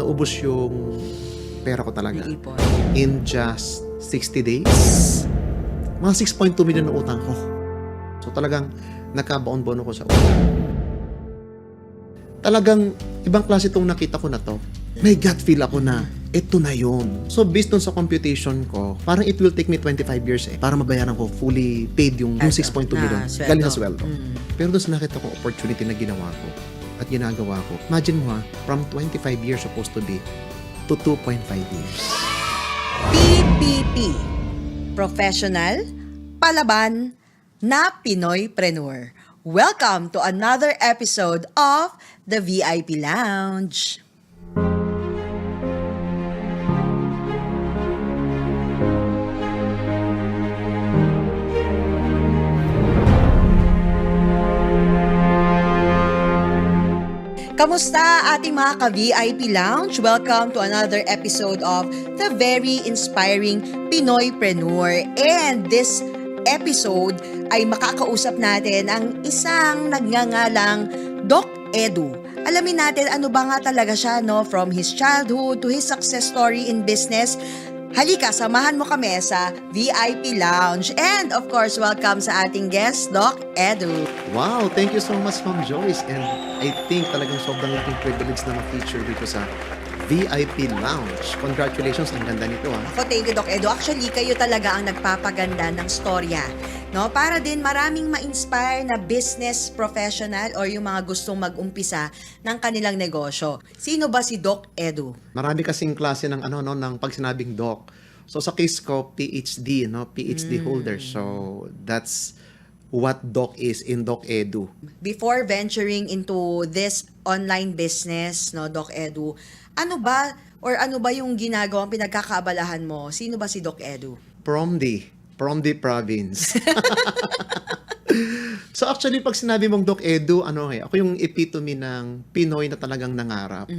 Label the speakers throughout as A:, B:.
A: naubos yung pera ko talaga.
B: Naipon.
A: In just 60 days, mga 6.2 million na utang ko. So talagang nakabaon-bono ko sa utang. Talagang ibang klase itong nakita ko na to. May gut feel ako na ito na yon. So based dun sa computation ko, parang it will take me 25 years eh para mabayaran ko fully paid yung, yung 6.2 million.
B: Na sweldo.
A: Galing sa sweldo.
B: Mm.
A: Pero doon sa nakita ko opportunity na ginawa ko at ginagawa ko, imagine mo ha, from 25 years supposed to be to 2.5 years.
B: PPP. Professional, palaban, na Pinoypreneur. Welcome to another episode of the VIP Lounge. Kamusta ating mga ka-VIP Lounge? Welcome to another episode of the very inspiring Pinoypreneur. And this episode ay makakausap natin ang isang nagngangalang Doc Edu. Alamin natin ano ba nga talaga siya no from his childhood to his success story in business. Halika, samahan mo kami sa VIP Lounge. And of course, welcome sa ating guest, Doc Edu.
A: Wow, thank you so much Ma'am Joyce. And I think talagang sobrang laking privilege na ma-feature dito sa VIP Lounge. Congratulations, ang ganda nito ah.
B: Ako, thank you, Doc Edo. Actually, kayo talaga ang nagpapaganda ng storya. No? Para din maraming ma-inspire na business professional or yung mga gustong mag-umpisa ng kanilang negosyo. Sino ba si Doc Edu?
A: Marami kasing klase ng ano no ng pag sinabing doc. So sa case ko PhD no, PhD holder. So that's what doc is in Doc Edu.
B: Before venturing into this online business, no, Doc Edu, ano ba or ano ba yung ginagawang pinagkakaabalahan mo? Sino ba si Doc Edu?
A: From the from the province. so actually pag sinabi mong Doc Edu, ano eh, ako yung epitome ng Pinoy na talagang nangarap.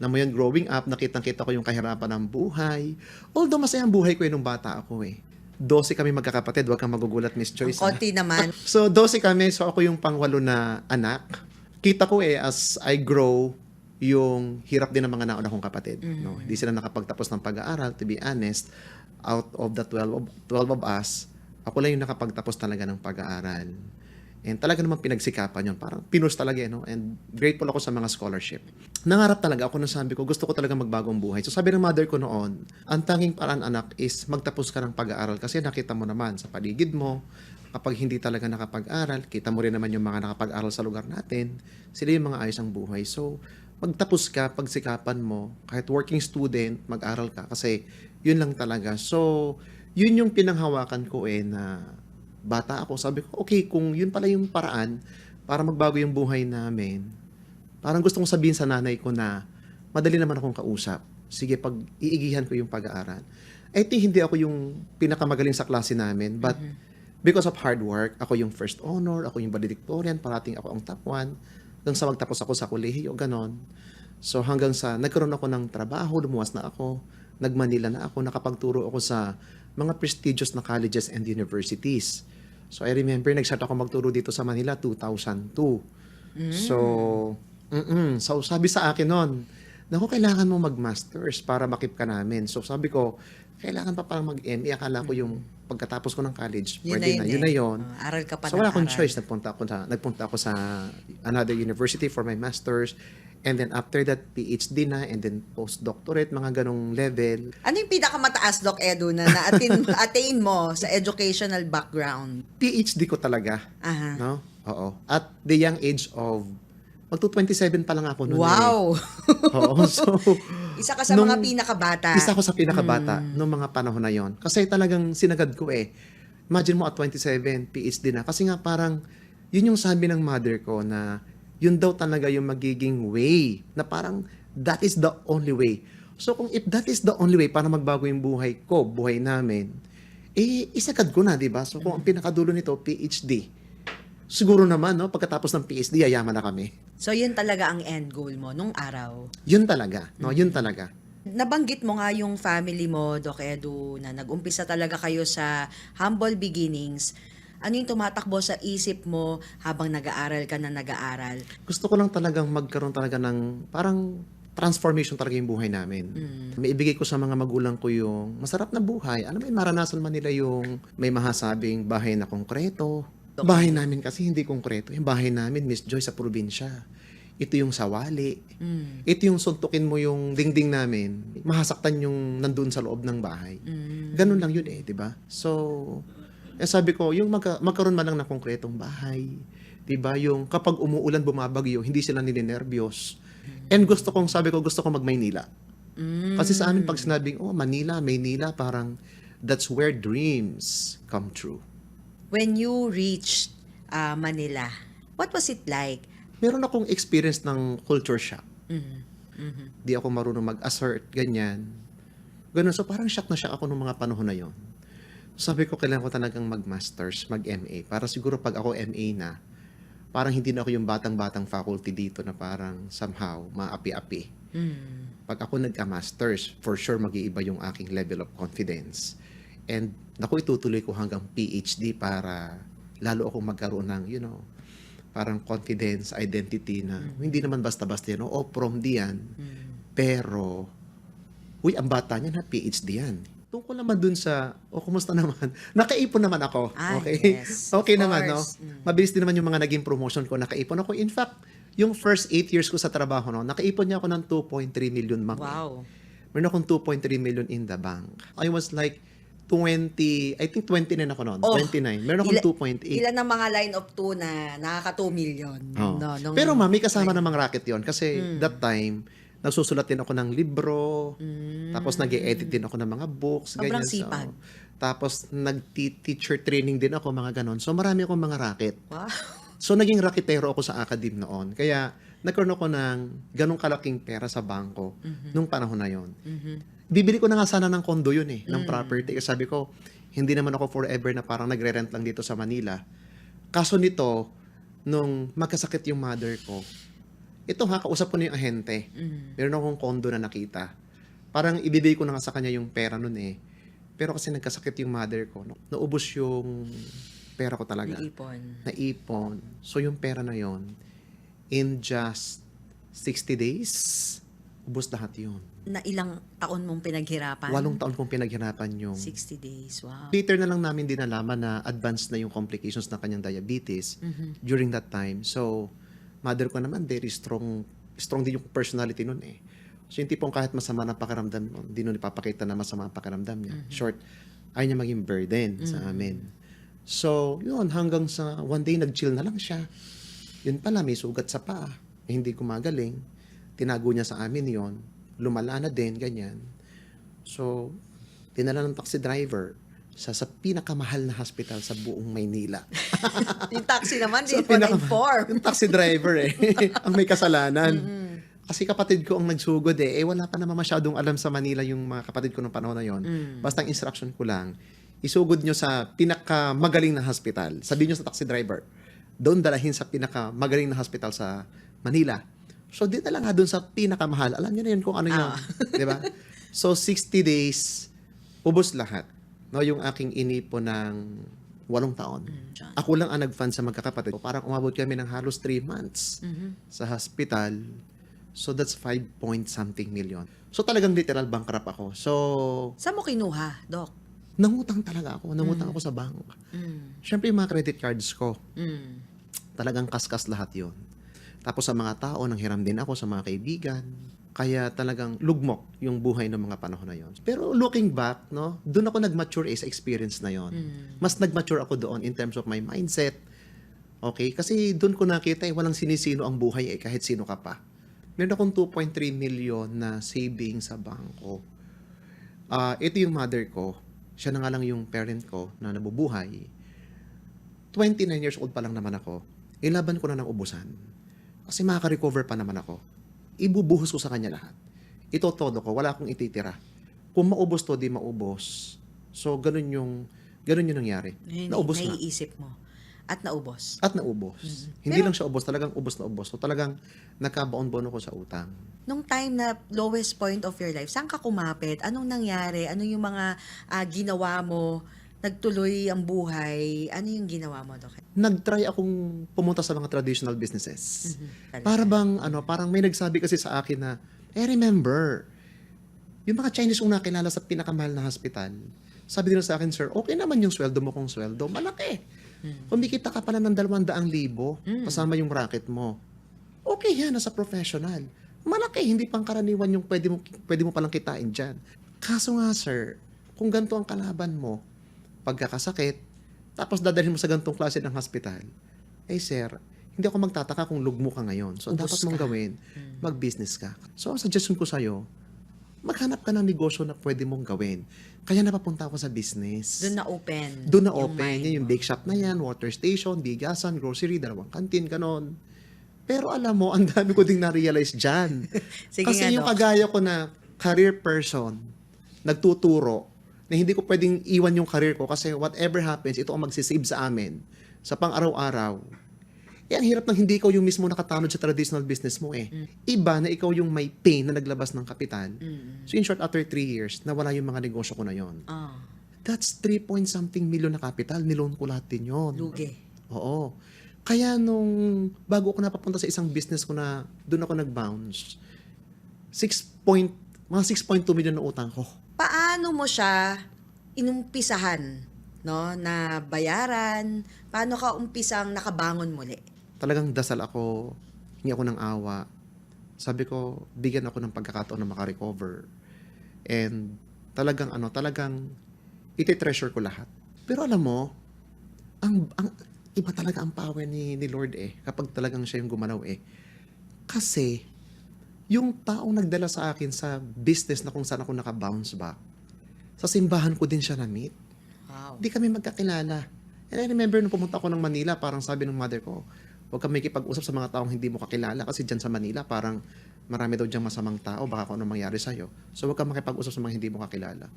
A: Na mo yun, growing up, nakitang-kita ko yung kahirapan ng buhay. Although masaya ang buhay ko eh nung bata ako eh. 12 kami magkakapatid, wag kang magugulat, Miss
B: Ang
A: Joyce. ah.
B: konti naman.
A: So, 12 kami. So, ako yung pangwalo na anak. Kita ko eh, as I grow, yung hirap din ng mga nauna kong kapatid. No? Hindi sila nakapagtapos ng pag-aaral, to be honest. Out of the 12 of, 12 of us, ako lang yung nakapagtapos talaga ng pag-aaral. And talaga naman pinagsikapan yun. Parang pinus talaga, eh, no? And grateful ako sa mga scholarship. Nangarap talaga ako nung sabi ko, gusto ko talaga magbagong buhay. So sabi ng mother ko noon, ang tanging paraan anak is magtapos ka ng pag-aaral kasi nakita mo naman sa paligid mo, kapag hindi talaga nakapag-aral, kita mo rin naman yung mga nakapag-aral sa lugar natin, sila yung mga ayos ang buhay. So, magtapos ka, pagsikapan mo, kahit working student, mag-aral ka kasi yun lang talaga. So, yun yung pinanghawakan ko eh na bata ako. Sabi ko, okay, kung yun pala yung paraan para magbago yung buhay namin, parang gusto kong sabihin sa nanay ko na madali naman akong kausap. Sige, pag iigihan ko yung pag-aaral. I think hindi ako yung pinakamagaling sa klase namin, but because of hard work, ako yung first honor, ako yung valedictorian, parating ako ang top one, hanggang sa magtapos ako sa kolehiyo, ganon. So hanggang sa nagkaroon ako ng trabaho, lumuwas na ako, nagmanila na ako, nakapagturo ako sa mga prestigious na colleges and universities. So I remember, nag-start ako magturo dito sa Manila 2002. So, mm so sabi sa akin noon, Naku, kailangan mo mag-masters para makip ka namin. So sabi ko, kailangan pa parang mag-ME. Akala ko yung pagkatapos ko ng college,
B: Yun
A: pwede
B: na yun,
A: na, yun
B: eh.
A: na yun.
B: Uh, aral ka pa
A: So wala akong
B: aral.
A: choice. Nagpunta ako sa nagpunta ako sa another university for my masters. And then after that, PhD na and then postdoctorate, mga ganong level.
B: Ano yung pinakamataas, Doc Edu, na na-attain attain mo sa educational background?
A: PhD ko talaga,
B: Aha.
A: no? Oo. At the young age of magto 27 pa lang ako noon.
B: Wow!
A: Eh. Oo. So
B: Isa ka sa
A: Nung-
B: mga pinakabata.
A: Isa ako sa pinakabata
B: Mm.
A: noong mga panahon na yon. Kasi talagang sinagad ko eh. Imagine mo at 27, PhD na. Kasi nga parang, yun yung sabi ng mother ko na yun daw talaga yung magiging way. Na parang, that is the only way. So kung if that is the only way para magbago yung buhay ko, buhay namin, eh, isagad ko na, di ba? So kung ang pinakadulo nito, PhD. Siguro naman, no, pagkatapos ng PhD, yayaman na kami.
B: So, yun talaga ang end goal mo nung araw.
A: Yun talaga, no, yun talaga.
B: Nabanggit mo nga yung family mo, Doc Edu, na nag-umpisa talaga kayo sa humble beginnings. Ano yung tumatakbo sa isip mo habang nag-aaral ka na nag-aaral?
A: gusto ko lang talagang magkaroon talaga ng parang transformation talaga yung buhay namin. May ibigay ko sa mga magulang ko yung masarap na buhay. Alam mo, maranasan man nila yung may mahasabing bahay na konkreto. Bahay namin kasi hindi konkreto. Yung bahay namin, Miss Joy, sa probinsya. Ito yung sawali.
B: Mm.
A: Ito yung suntukin mo yung dingding namin. Mahasaktan yung nandun sa loob ng bahay.
B: Mm.
A: Ganun lang yun eh, di ba? So, eh sabi ko, yung magka, magkaroon man lang ng konkretong bahay, di ba? Yung kapag umuulan, bumabagyo, hindi sila nininervyos. And gusto kong, sabi ko, gusto kong mag-Maynila.
B: Mm.
A: Kasi sa amin, pag sinabing, oh, Manila, Maynila, parang that's where dreams come true.
B: When you reached uh, Manila, what was it like?
A: Meron akong experience ng culture shock.
B: Mhm. Mhm.
A: Di ako marunong mag-assert, ganyan. Ganun. So parang shock na shock ako nung mga panahon na yon. Sabi ko, kailangan ko talagang mag-masters, mag-MA. Para siguro pag ako MA na, parang hindi na ako yung batang-batang faculty dito na parang somehow maapi-api.
B: Mm.
A: Pag ako nagka-masters, for sure mag-iiba yung aking level of confidence. And naku, itutuloy ko hanggang PhD para lalo akong magkaroon ng, you know, parang confidence, identity na hindi naman basta-basta yan. O, from di yan. Pero, uy, ang bata niya na PhD yan. Tungkol naman dun sa, o kumusta naman? Nakaipon naman ako.
B: Ah,
A: okay?
B: yes.
A: okay naman, no?
B: course. Mm.
A: Mabilis din naman yung mga naging promotion ko. Nakaipon ako. In fact, yung first eight years ko sa trabaho, no, nakaipon niya ako ng 2.3 million, ma'am.
B: Wow.
A: Meron akong 2.3 million in the bank. I was like 20, I think 29 ako noon.
B: Oh,
A: 29. Meron akong
B: Ila-
A: 2.8.
B: Ilan ang mga line of two na nakaka 2 million?
A: Oh.
B: No, nung-
A: Pero ma'am, may kasama namang racket yon Kasi
B: Mm.
A: that time, nagsusulat din ako ng libro, tapos nag edit din ako ng mga books,
B: Mm. Sobrang
A: ganyan.
B: sipag.
A: So, tapos nag-teacher training din ako, mga ganon. So marami akong mga racket.
B: Wow.
A: So naging raketero ako sa academe noon. Kaya nagkaroon ako ng ganong kalaking pera sa bangko nung panahon na yon.
B: Mhm.
A: Bibili ko na nga sana ng kondo yun eh,
B: Mm.
A: ng property. Kasi sabi ko, hindi naman ako forever na parang nagre-rent lang dito sa Manila. Kaso nito, nung magkasakit yung mother ko, ito ha, kausap ko na yung ahente.
B: Mhm.
A: Meron akong kondo na nakita. Parang ibibigay ko na nga sa kanya yung pera nun eh. Pero kasi nagkasakit yung mother ko, no, naubos yung pera ko talaga.
B: Naipon.
A: Naipon. So yung pera na yon in just 60 days, ubos lahat yun.
B: Na ilang taon mong pinaghirapan?
A: Walong taon kong pinaghirapan yung
B: 60 days. Wow.
A: Later na lang namin din nalaman na advanced na yung complications ng kanyang diabetes
B: Mhm.
A: during that time. So, mother ko naman very strong, strong din yung personality nun eh. So, yung tipong kahit masama na pakiramdam nun, hindi nun ipapakita na masama ang pakiramdam niya. Short, ayaw niya maging burden sa amin. So, yun, hanggang sa one day nag-chill na lang siya. Yun pala, may sugat sa paa. Eh, hindi gumagaling. Tinago niya sa amin yon Lumala na din, ganyan. So, dinala ng taxi driver sa, sa pinakamahal na hospital sa buong Maynila.
B: yung taxi naman,
A: So,
B: di
A: pinaka-
B: na-inform.
A: Yung taxi driver eh, ang may kasalanan. Kasi kapatid ko ang nagsugod eh. Eh wala pa naman masyadong alam sa Manila yung mga kapatid ko nung panahon na yon. Basta ang instruction ko lang, isugod nyo sa pinakamagaling na hospital. Sabihin nyo sa taxi driver, doon dalahin sa pinakamagaling na hospital sa Manila. So, di na lang nga doon sa pinakamahal. Alam nyo na yun kung ano yun. Di ba? So, 60 days, ubos lahat. No, yung aking inipo ng walong taon.
B: John.
A: Ako lang ang nag-fund sa magkakapatid. Parang umabot kami ng halos 3 months
B: Mhm.
A: sa hospital. So that's 5 point something million. So talagang literal bankrupt ako. So
B: Saan mo kinuha, Doc?
A: nangutang talaga ako. Nangutang ako sa bank.
B: Mm.
A: Siyempre yung mga credit cards ko,
B: Mm.
A: talagang kaskas lahat yon. Tapos sa mga tao, nang hiram din ako sa mga kaibigan. Kaya talagang lugmok yung buhay ng mga panahon na yon. Pero looking back, no, doon ako nag-mature eh, sa experience na yon.
B: Mm.
A: Mas nag-mature ako doon in terms of my mindset. Okay? Kasi doon ko nakita eh, walang sinisino ang buhay eh, kahit sino ka pa. Meron akong 2.3 million na savings sa bangko. Ah, ito yung mother ko. Siya na nga lang yung parent ko na nabubuhay. 29 years old pa lang naman ako. Ilaban ko na ng ubusan. Kasi makaka-recover pa naman ako. Ibubuhos ko sa kanya lahat. Ito todo ko. Wala akong ititira. Kung maubos to, di maubos. So, ganun yung, ganun yung nangyari.
B: Nai-
A: Naubos na.
B: Naiisip mo. At naubos.
A: At naubos. Hindi lang siya ubos, talagang ubos na ubos. So, talagang nakabaon-baon ako sa utang.
B: Nung time na lowest point of your life, saan ka kumapit? Anong nangyari? Ano yung mga ah, ginawa mo? Nagtuloy ang buhay? Ano yung ginawa mo, Doc?
A: Nag-try akong pumunta sa mga traditional businesses.
B: Talaga.
A: Para bang, ano, parang may nagsabi kasi sa akin na, I remember, yung mga Chinese kong nakilala sa pinakamahal na hospital, sabi nila sa akin, sir, okay naman yung sweldo mo kung sweldo. Malaki. Kumikita ka pala ng 200,000 libo kasama yung racket mo. Okay yan, nasa professional. Malaki, hindi pang karaniwan yung pwede mo, pwede mo palang kitain dyan. Kaso nga, sir, kung ganito ang kalaban mo, pagkakasakit, tapos dadalhin mo sa ganitong klase ng hospital, eh sir, hindi ako magtataka kung lugmo ka ngayon. So,
B: Ubus
A: dapat mong
B: ka.
A: gawin, mag-business ka. So, ang suggestion ko sa'yo, maghanap ka ng negosyo na pwede mong gawin. Kaya napapunta ako sa business.
B: Doon na open.
A: Doon na
B: yung
A: open. yung
B: mo.
A: bake shop na yan, water station, bigasan, grocery, dalawang kantin, ganon. Pero alam mo, ang dami ko ding na-realize dyan.
B: Sige
A: Kasi
B: nga,
A: yung kagaya ko na career person, nagtuturo, na hindi ko pwedeng iwan yung career ko kasi whatever happens, ito ang magsisave sa amin sa pang-araw-araw. Eh, ang hirap ng hindi ikaw yung mismo nakatanod sa traditional business mo eh. Iba na ikaw yung may pain na naglabas ng kapital.
B: Mm.
A: So in short, after three years, nawala yung mga negosyo ko na yon.
B: Ah,
A: That's 3 point something million na capital. Niloan ko lahat din yun.
B: lugi.
A: Oo. Kaya nung bago ako napapunta sa isang business ko na doon ako nag-bounce, 6 point, mga 6.2 million na utang ko.
B: Paano mo siya inumpisahan, no, na bayaran? Paano ka umpisang nakabangon muli?
A: Talagang dasal ako, hingi ako ng awa. Sabi ko, bigyan ako ng pagkakataon na makarecover. And talagang ano, talagang iti-treasure ko lahat. Pero alam mo, ang, ang iba talaga ang power ni, ni Lord eh, kapag talagang siya yung gumalaw eh. Kasi, yung taong nagdala sa akin sa business na kung saan ako naka-bounce back, sa simbahan ko din siya na-meet.
B: Wow.
A: Hindi kami magkakilala. And I remember nung pumunta ako ng Manila, parang sabi ng mother ko, huwag kang makikipag-usap sa mga taong hindi mo kakilala kasi dyan sa Manila, parang marami daw diyang masamang tao, baka kung ano mangyari sa'yo. So huwag kang makipag-usap sa mga hindi mo kakilala.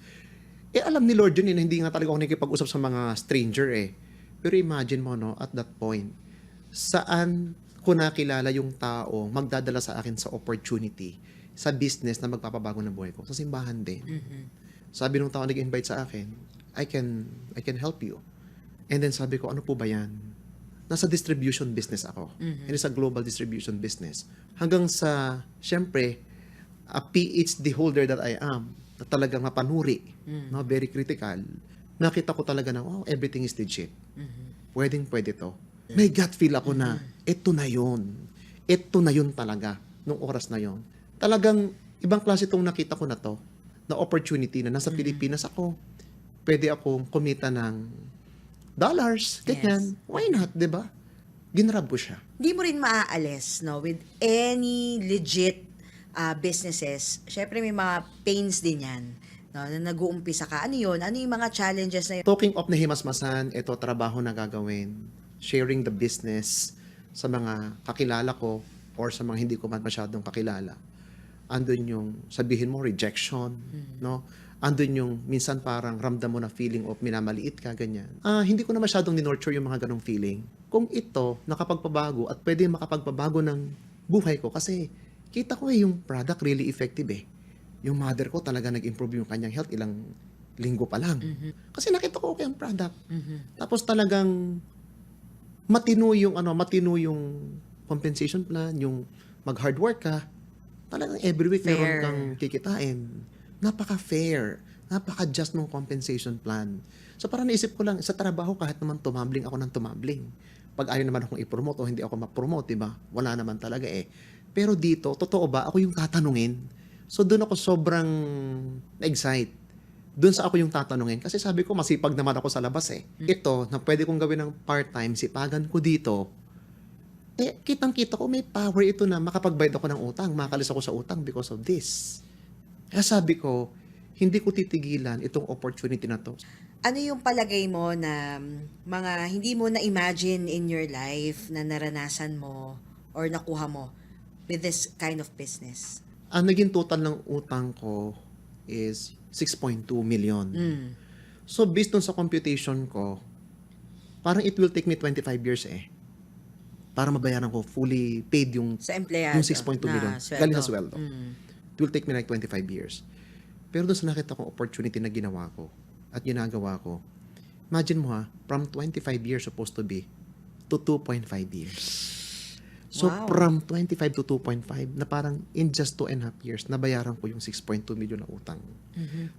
A: Eh alam ni Lord yun, eh, na hindi nga talaga ako nakikipag-usap sa mga stranger eh. Pero imagine mo, no, at that point, saan ko nakilala yung tao magdadala sa akin sa opportunity sa business na magpapabago ng buhay ko? Sa simbahan din. Sabi nung tao nag-invite sa akin, I can I can help you. And then sabi ko, ano po ba yan? Nasa distribution business ako. And it's a global distribution business. Hanggang sa, syempre, a PhD holder that I am, na talagang mapanuri, no, very critical, nakita ko talaga na, oh, everything is legit. Pwedeng pwede to. May gut feel ako na, ito na yun. Ito na yun talaga, nung oras na yun. Talagang, ibang klase itong nakita ko na to, na opportunity na nasa Pilipinas ako, pwede akong kumita ng dollars, ganyan. Why not, di ba? Ginrab ko siya.
B: Hindi mo rin maaalis, no, with any legit ah, businesses. Syempre may mga pains din yan. No, na nag-uumpisa ka. Ano yun? Ano yung mga challenges na yun?
A: Talking of na himasmasan, ito trabaho na gagawin. Sharing the business sa mga kakilala ko or sa mga hindi ko man masyadong kakilala. Andun yung sabihin mo rejection, no? Andun yung minsan parang ramdam mo na feeling of minamaliit ka, ganyan. Ah, hindi ko na masyadong ninurture yung mga ganong feeling. Kung ito nakapagpabago at pwede makapagpabago ng buhay ko kasi kita ko eh yung product really effective eh. Yung mother ko talaga nag-improve yung kanyang health ilang linggo pa lang. Kasi nakita ko okay ang product. Tapos talagang matino yung ano, matino yung compensation plan, yung mag-hard work ka. Talagang every week
B: Fair.
A: meron kang kikitain. Napaka-fair. Napaka-just ng compensation plan. So parang naisip ko lang, sa trabaho kahit naman tumambling ako ng tumambling. Pag ayaw naman akong i-promote o hindi ako ma-promote, di ba? Wala naman talaga eh. Pero dito, totoo ba, ako yung tatanungin. So doon ako sobrang na-excite. Doon sa ako yung tatanungin. Kasi sabi ko, masipag naman ako sa labas eh. Ito, na pwede kong gawin ng part-time, sipagan ko dito, eh, kitang-kita ko, may power ito na makapagbayad ako ng utang, makalis ako sa utang because of this. Kaya sabi ko, hindi ko titigilan itong opportunity na to.
B: Ano yung palagay mo na mm, mga hindi mo na-imagine in your life na naranasan mo or nakuha mo with this kind of business?
A: Ang naging total ng utang ko is 6.2 million.
B: Mm.
A: So, based dun sa computation ko, parang it will take me 25 years eh. Para mabayaran ko fully paid yung
B: Sa empleyado.
A: Yung 6.2
B: na
A: million.
B: sweldo.
A: Galing sa sweldo.
B: Mm.
A: It will take me like 25 years. Pero doon sa nakita kong opportunity na ginawa ko at ginagawa ko, imagine mo ha, from 25 years supposed to be to 2.5 years. So
B: Wow.
A: from 25 to 2.5 na parang in just two and a half years, nabayaran ko yung 6.2 million na utang.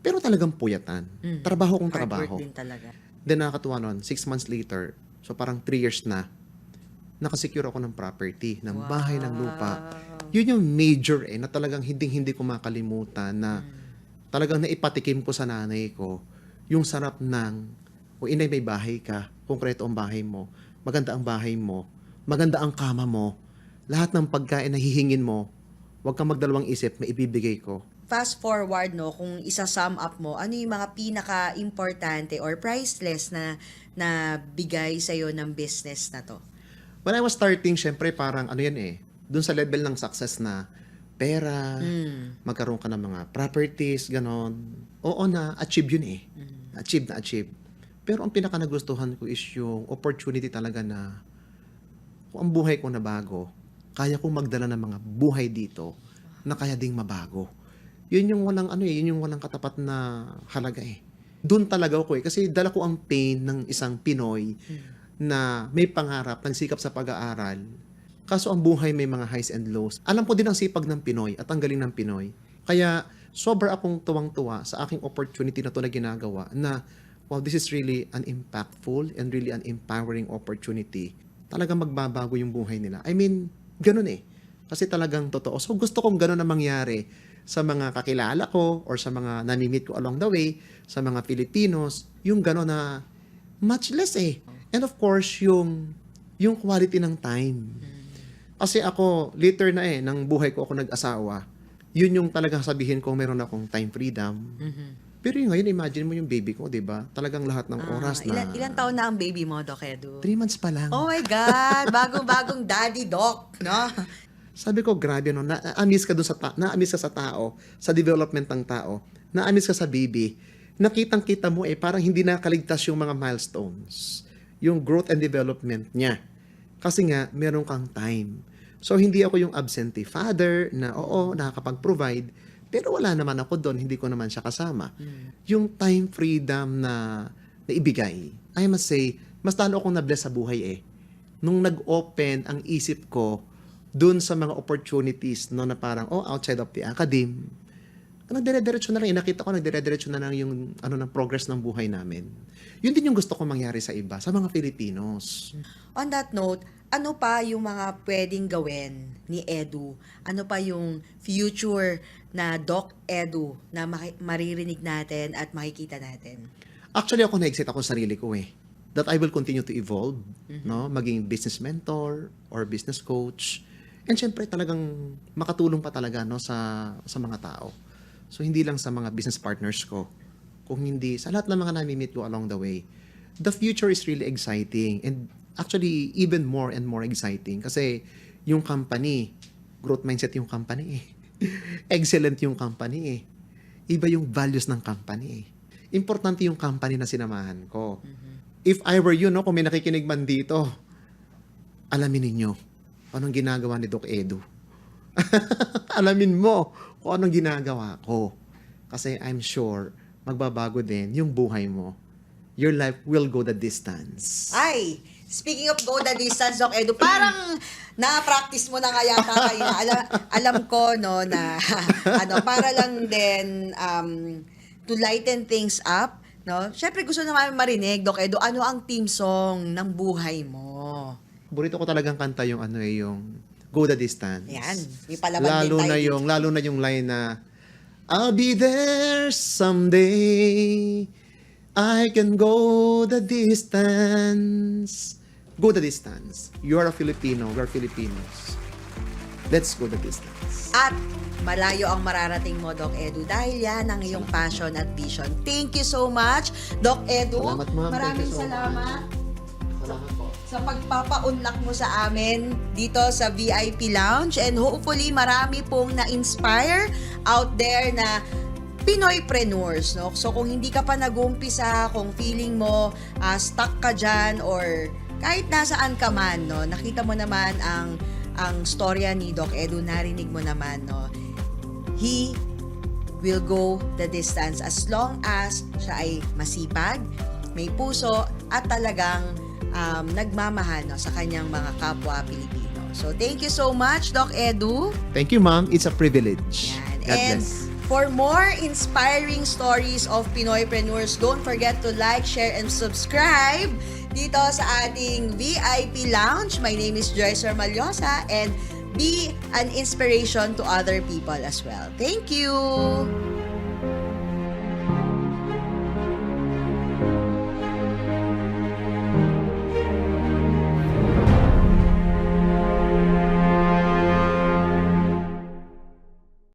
A: Pero talagang puyatan.
B: Mm.
A: Trabaho kong
B: Hard
A: trabaho.
B: work din talaga.
A: Then nakakatuwa nun, six months later, so parang three years na, nakasecure ako ng property, ng bahay, ng lupa. Yun yung major eh, na talagang hindi-hindi ko makalimutan na talagang naipatikim ko sa nanay ko yung sarap ng, kung inay may bahay ka, konkreto ang bahay mo, maganda ang bahay mo, maganda ang kama mo, lahat ng pagkain na hihingin mo, huwag kang magdalawang isip, may ibibigay ko.
B: Fast forward, no, kung isa-sum up mo, ano yung mga pinaka-importante or priceless na na bigay sa'yo ng business na to?
A: When I was starting, syempre parang ano yan eh, dun sa level ng success na pera,
B: Mm.
A: magkaroon ka ng mga properties, ganon. Oo na, achieve yun eh. Achieve na achieve. Pero ang pinaka nagustuhan ko is yung opportunity talaga na kung ang buhay ko na bago, kaya kong magdala ng mga buhay dito na kaya ding mabago. Yun yung walang ano eh, yun yung walang katapat na halaga eh. Doon talaga ako eh. Kasi dala ko ang pain ng isang Pinoy na may pangarap, nagsikap sa pag-aaral. Kaso ang buhay may mga highs and lows. Alam ko din ang sipag ng Pinoy at ang galing ng Pinoy. Kaya sobra akong tuwang-tuwa sa aking opportunity na to na ginagawa na wow, this is really an impactful and really an empowering opportunity. Talagang magbabago yung buhay nila. I mean, ganun eh. Kasi talagang totoo. So gusto kong ganun na mangyari sa mga kakilala ko or sa mga namimit ko along the way, sa mga Filipinos, yung gano'n na much less eh. And of course, yung yung quality ng time. Kasi ako, later na eh, ng buhay ko ako nag-asawa, yun yung talagang sabihin ko meron akong time freedom. Pero yung ngayon, imagine mo yung baby ko, di ba? Talagang lahat ng
B: Ah,
A: oras na...
B: ilan, ilan taon na ang baby mo, Doc Edu?
A: Three months pa lang.
B: Oh my God! Bagong-bagong daddy, Doc, no?
A: Sabi ko, grabe no, na-amiss ka dun sa ta- na-amiss ka sa tao, sa development ng tao, na-amiss ka sa baby. Nakitang-kita mo eh, parang hindi nakaligtas yung mga milestones, yung growth and development niya. Kasi nga, meron kang time. So, hindi ako yung absentee father na, oo, nakakapag-provide, pero wala naman ako doon, hindi ko naman siya kasama. Yung time freedom na naibigay, I must say, mas lalo akong na-bless sa buhay eh. Nung nag-open ang isip ko dun sa mga opportunities no na parang oh outside of the academe nagdire-diretso na lang nakita ko nagdire-diretso na lang yung ano ng progress ng buhay namin. Yun din yung gusto ko mangyari sa iba sa mga Filipinos.
B: On that note, ano pa yung mga pwedeng gawin ni Edu? Ano pa yung future na Doc Edu na maririnig natin at makikita natin?
A: actually ako na-excite ako sa sarili ko eh. That I will continue to evolve no? Maging business mentor or business coach. And syempre talagang makatulong pa talaga no sa sa mga tao so hindi lang sa mga business partners ko kung hindi sa lahat ng mga nami-meet ko along the way. The future is really exciting and actually even more and more exciting kasi yung company growth mindset yung company eh. Excellent yung company eh. Iba yung values ng company eh. Importante yung company na sinamahan ko. If I were you, no, kung may nakikinig man dito, alamin ninyo anong ginagawa ni Doc Edu. alamin mo kung anong ginagawa ko. Kasi I'm sure, magbabago din yung buhay mo. Your life will go the distance.
B: Ay, speaking of go the distance, Doc Edu, parang na-practice mo na nga yata kayo. Alam, alam ko, no, na ano, para lang din um, to lighten things up, no? Siyempre, gusto naman marinig, Doc Edu, ano ang team song ng buhay mo?
A: Paborito ko talagang kanta yung ano eh, yung Go the Distance.
B: Yan, may palaban
A: lalo
B: din tayo
A: na
B: dito.
A: yung lalo na yung line na I'll be there someday. I can go the distance. Go the distance. You're a Filipino. We're Filipinos. Let's go the distance.
B: At malayo ang mararating mo, Doc Edu, dahil yan ang iyong passion at vision. Thank you so much, Doc Edu.
A: Salamat, ma'am. Thank
B: Maraming
A: you so salamat. Po.
B: Sa pagpapaunlak mo sa amin dito sa VIP Lounge and hopefully marami pong na-inspire out there na Pinoypreneurs, no? So kung hindi ka pa nag-uumpisa, kung feeling mo ah, stuck ka dyan or kahit nasaan ka man, no? Nakita mo naman ang ang storya ni Doc Edu, narinig mo naman, no? He will go the distance as long as siya ay masipag, may puso, at talagang um, nagmamahal no, sa kanyang mga kapwa Pilipino. So, thank you so much, Doc Edu.
A: Thank you, ma'am. It's a privilege.
B: Yan.
A: God
B: And
A: bless.
B: for more inspiring stories of Pinoypreneurs, don't forget to like, share, and subscribe dito sa ating VIP Lounge. My name is Joyce Malyosa and be an inspiration to other people as well. Thank you!